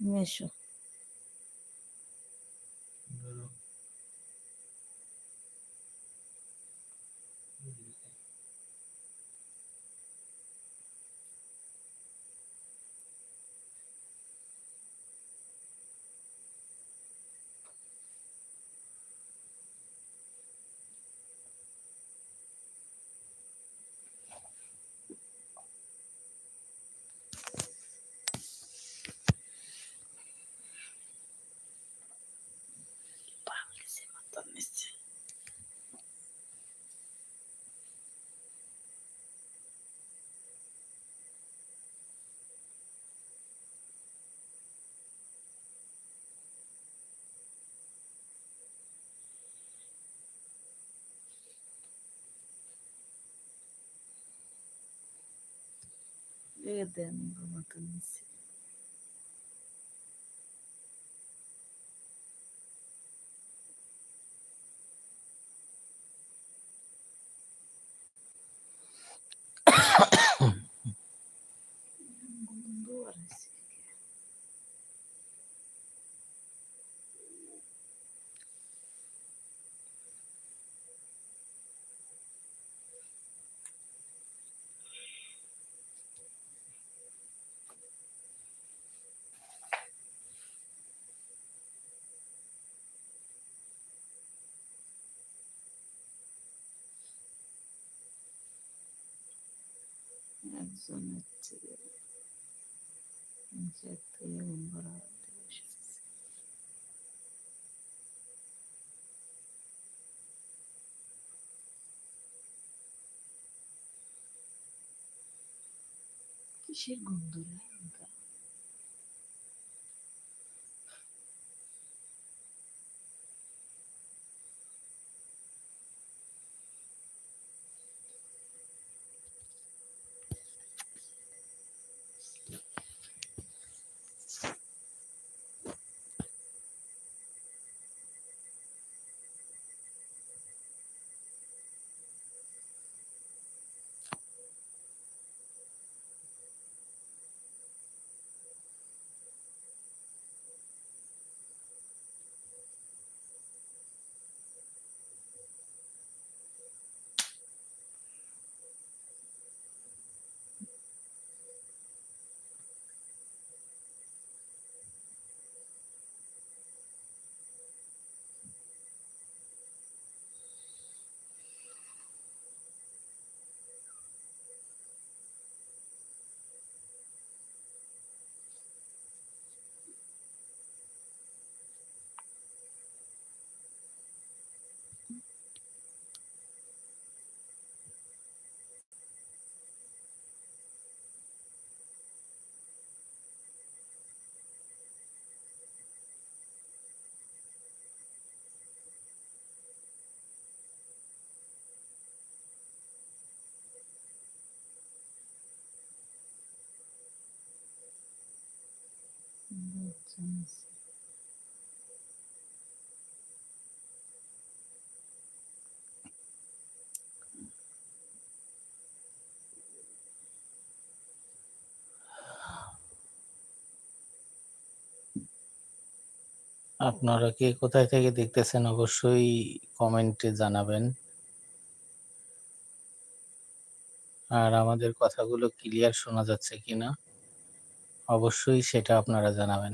তুমি এসো діяльність. Єдиний голова комісії. একজন হচ্ছে যে নিচের থেকে ঘুমপাড়া হতে বসে আছে। কিসের গন্ধ লঙ্কা আপনারা কে কোথায় থেকে দেখতেছেন অবশ্যই কমেন্টে জানাবেন। আর আমাদের কথাগুলো ক্লিয়ার শোনা যাচ্ছে কিনা, অবশ্যই সেটা আপনারা জানাবেন।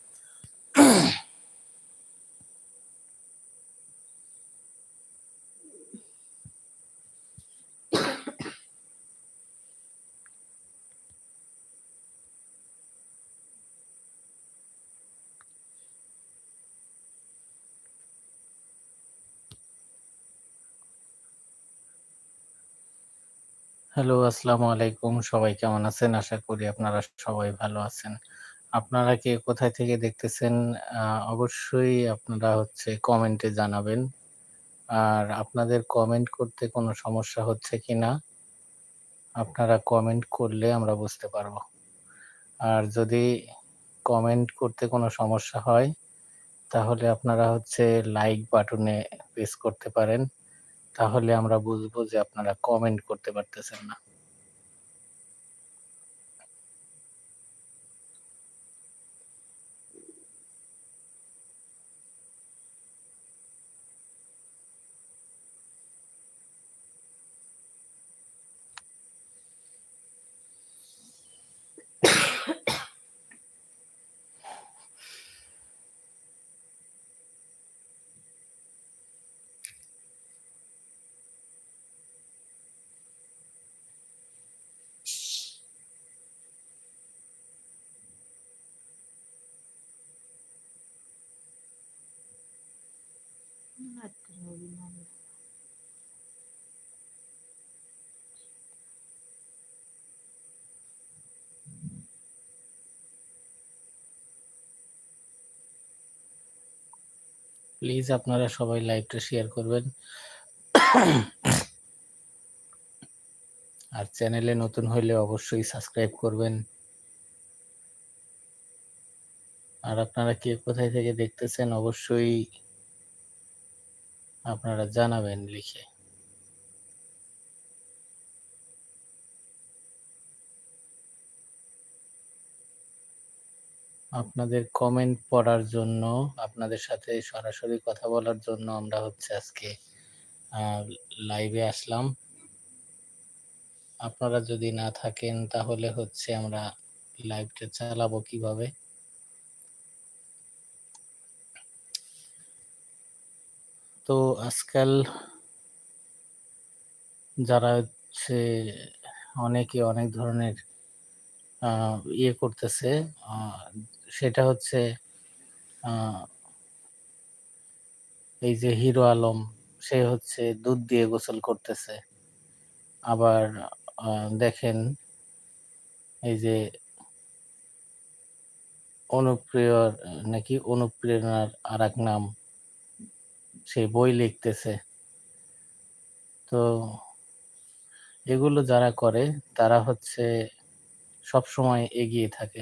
হ্যালো, আসসালামু আলাইকুম। সবাই কেমন আছেন? আশা করি আপনারা সবাই ভালো আছেন। আপনারা কে কোথায় থেকে দেখতেছেন অবশ্যই আপনারা হচ্ছে কমেন্টে জানাবেন। আর আপনাদের কমেন্ট করতে কোনো সমস্যা হচ্ছে কি না আপনারা কমেন্ট করলে আমরা বুঝতে পারব। আর যদি কমেন্ট করতে কোনো সমস্যা হয় তাহলে আপনারা হচ্ছে লাইক বাটনে প্রেস করতে পারেন। তাহলে আমরা বুঝব যে আপনারা কমেন্ট করতে পারতেছেন না। প্লিজ আপনারা সবাই লাইভটা শেয়ার করবেন। আর চ্যানেলে নতুন হইলে অবশ্যই সাবস্ক্রাইব করবেন। আর আপনারা কে কোথায় থেকে দেখতেছেন অবশ্যই আপনারা জানাবেন লিখে। আপনাদের কমেন্ট পড়ার জন্য, আপনাদের সাথে সরাসরি কথা বলার জন্য আমরা হচ্ছে আজকে লাইভে আসলাম। আপনারা যদি না থাকেন তাহলে হচ্ছে আমরা লাইভটা চালাবো কীভাবে? তো আজকাল যারা হচ্ছে অনেকে অনেক ধরনের ইয়ে করতেছে সেটা হচ্ছে এই যে হিরো আলম, সে হচ্ছে দুধ দিয়ে গোসল করতেছে। আবার দেখেন এই যে অনুপ্রিয়র নাকি অনুপ্রেরণার আরেক নাম, সে বই লিখতেছে। তো এগুলো যারা করে, তারা হচ্ছে সবসময় এগিয়ে থাকে।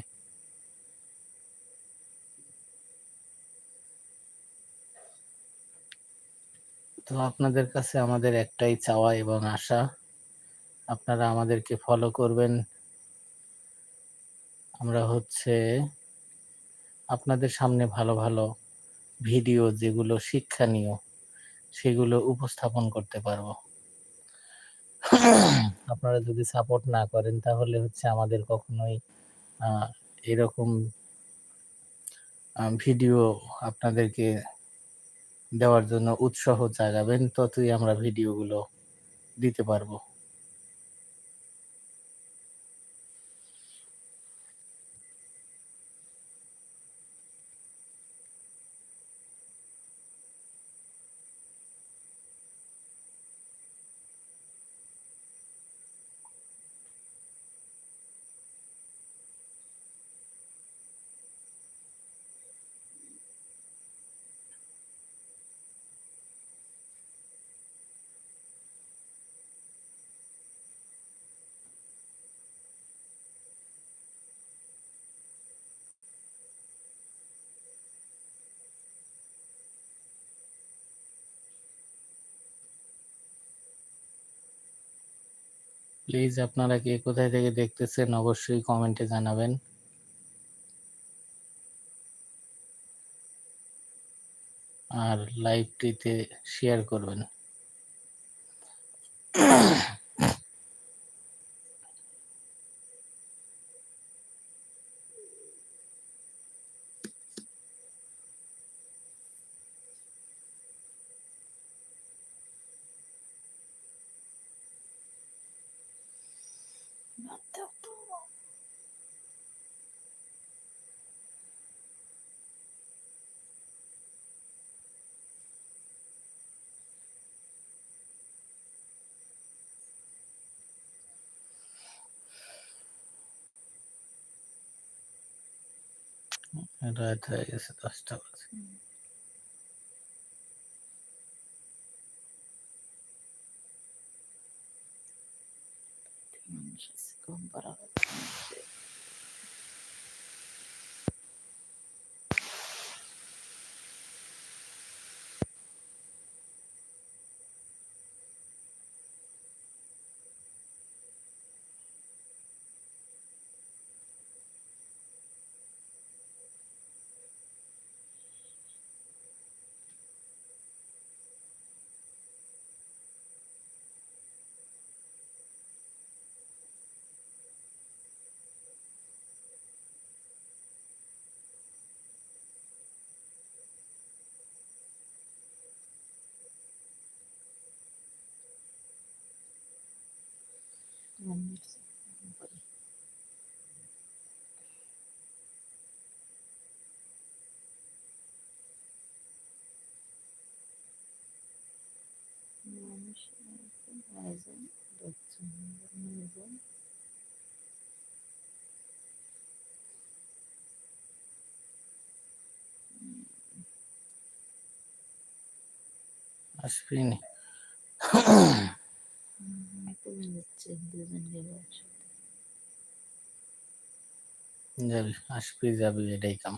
তো আপনাদের কাছে আমাদের একটাই চাওয়া এবং আশা আপনারা আমাদেরকে ফলো করবেন। আমরা হচ্ছে আপনাদের সামনে ভালো, ভালো ভিডিও যেগুলো শিক্ষণীয় সেগুলো উপস্থাপন করতে পারব। আপনারা যদি সাপোর্ট না করেন তাহলে হচ্ছে আমাদের কখনোই এরকম ভিডিও আপনাদেরকে দেওয়ার জন্য উৎসাহ জাগাবেন ততই আমরা ভিডিওগুলো দিতে পারব। প্লিজ আপনারা কে কোথায় থেকে দেখতেছেন অবশ্যই কমেন্টে জানাবেন। আর লাইভটিতে শেয়ার করবেন। রাত হয়ে গেছে দশটা বাজে হুম। মানুষ আছে ঘুম পাড়া মানুষ ঘুম পাড়ে। মানুষের একদম আয়োজন দশজন নির্জন আসবি নি কমে যাবি আসবি যাবি এটাই কাম।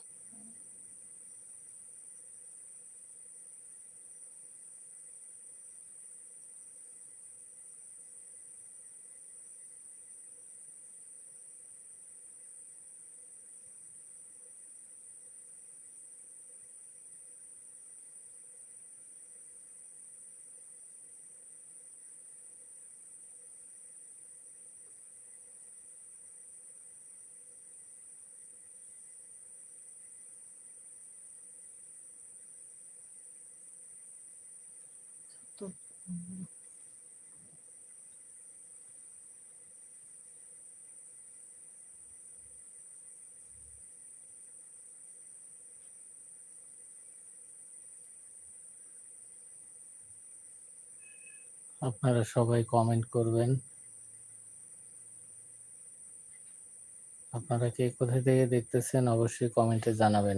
আপনারা সবাই কমেন্ট করবেন। আপনারা কে কোথা থেকে দেখতেছেন অবশ্যই কমেন্টে জানাবেন।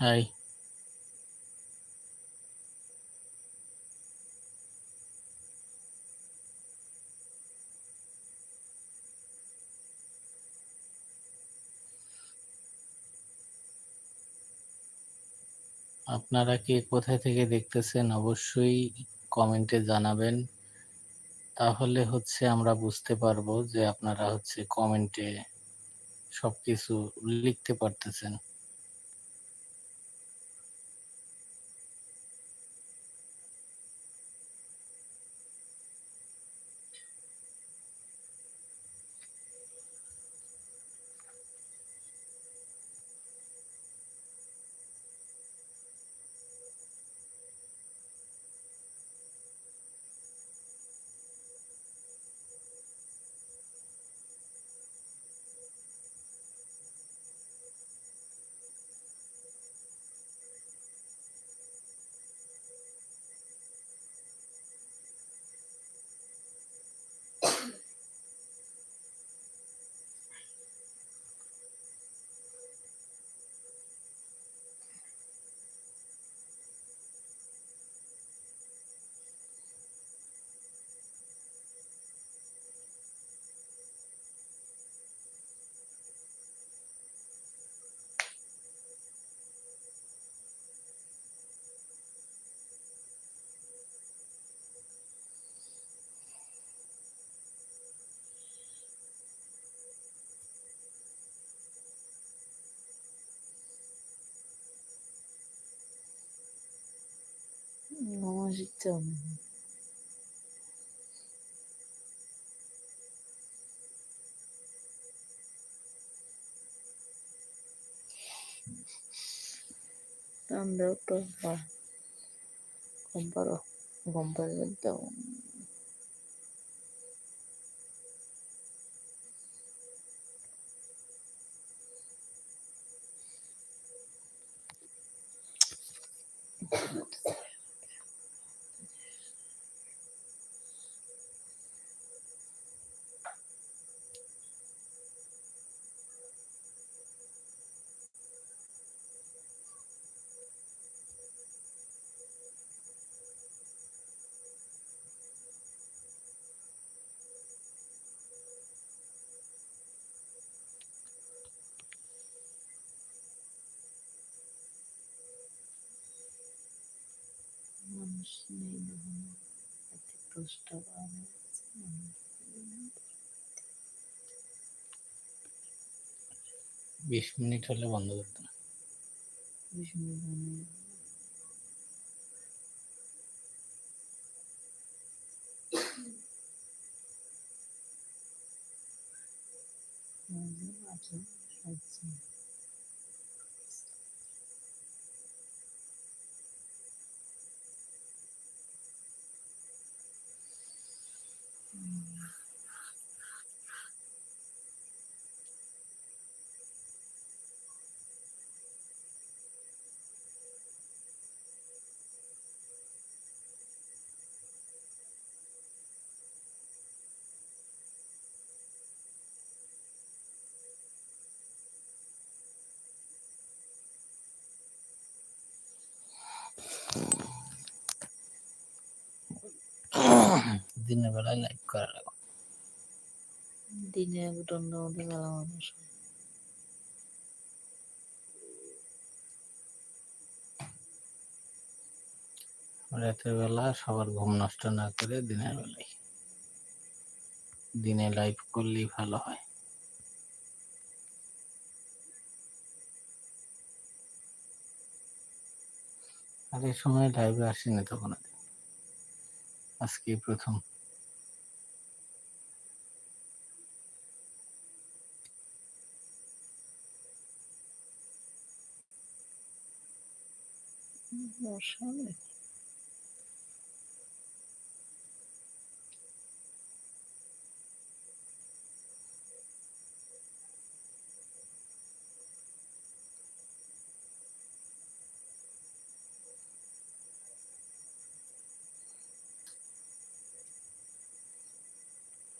হাই আপনারা কে কোথায় থেকে দেখতেছেন অবশ্যই কমেন্টে জানাবেন। তাহলে হচ্ছে আমরা বুঝতে পারব যে আপনারা হচ্ছে কমেন্টে সবকিছু লিখতে পারতেছেন। আমার ইচ্ছা নেই আমরাও তো বা- ঘুম আছে, মানুষ নেই। বিশ মিনিট হলে বন্ধ করতাম বিষ্ণু গানে মাঝে মাঝে সাজছে দিনের বেলায় লাইভ করা লাগবে। দিনে দণ্ড মধ্যে গেল মানুষ রাতের বেলা সবার ঘুম নষ্ট না করে দিনের বেলায়। দিনে লাইভ করলেই ভালো হয়। আর এই সময় লাইভে আসিনি তো কোনোদিন। আজকে প্রথম। মশা নাকি?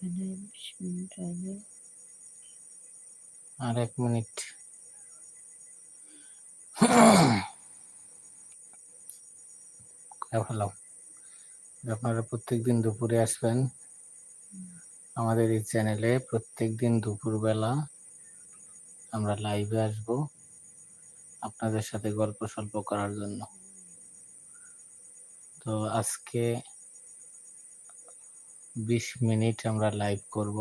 এখানে বিশ মিনিট আগে আর এক মিনিট হ্যালো আপনারা প্রত্যেকদিন দুপুরে আসবেন আমাদের এই চ্যানেলে। প্রত্যেকদিন দুপুরবেলা আমরা লাইভে আসব আপনাদের সাথে গল্প সল্প করার জন্য। তো আজকে বিশ মিনিট আমরা লাইভ করব।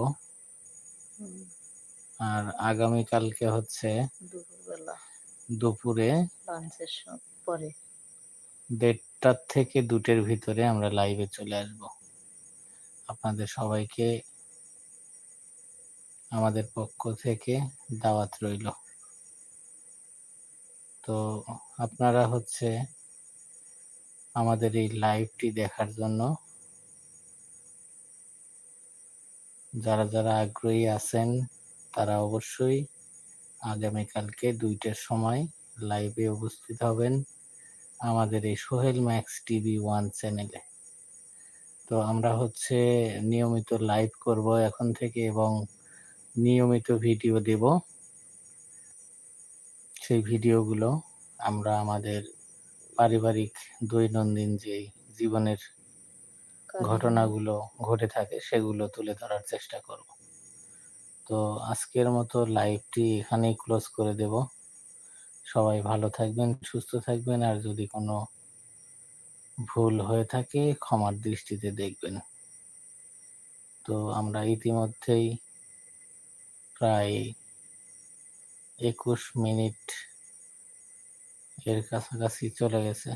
আর আগামী কালকে হচ্ছে দুপুরে লাঞ্চের দেড়টার থেকে দুটের ভিতরে আমরা লাইভে চলে আসব। আপনাদের সবাইকে আমাদের পক্ষ থেকে দাওয়াত রইল। তো আপনারা হচ্ছে আমাদের এই লাইভটি দেখার জন্য যারা যারা আগ্রহী আছেন, তারা অবশ্যই আগামীকালকে দুইটার সময় লাইভে উপস্থিত হবেন। আমাদের এই সোহেল ম্যাক্স টিভি ওয়ান চ্যানেলে। তো আমরা হচ্ছে নিয়মিত লাইভ করব এখন থেকে এবং নিয়মিত ভিডিও দেব। সেই ভিডিওগুলো আমরা আমাদের পারিবারিক দৈনন্দিন যে জীবনের ঘটনাগুলো ঘটে থাকে সেগুলো তুলে ধরার চেষ্টা করব। তো আজকের মতো লাইভটি এখানেই ক্লোজ করে দেব। সবাই ভালো থাকবেন, সুস্থ থাকবেন, আর যদি কোনো ভুল হয়ে থাকে ক্ষমার দৃষ্টিতে দেখবেন। তো আমরা ইতিমধ্যেই প্রায় একুশ মিনিট এর কাছাকাছি চলে গেছে।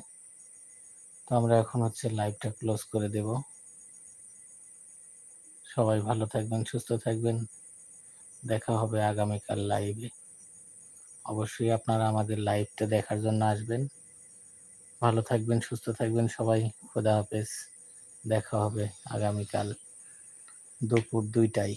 তো আমরা এখন হচ্ছে লাইভটা ক্লোজ করে দেব। সবাই ভালো থাকবেন, সুস্থ থাকবেন। দেখা হবে আগামীকাল লাইভে। অবশ্যই আপনারা আমাদের লাইভটা দেখার জন্য আসবেন। ভালো থাকবেন, সুস্থ থাকবেন সবাই। খোদা হাফেজ। দেখা হবে আগামীকাল দুপুর দুইটায়।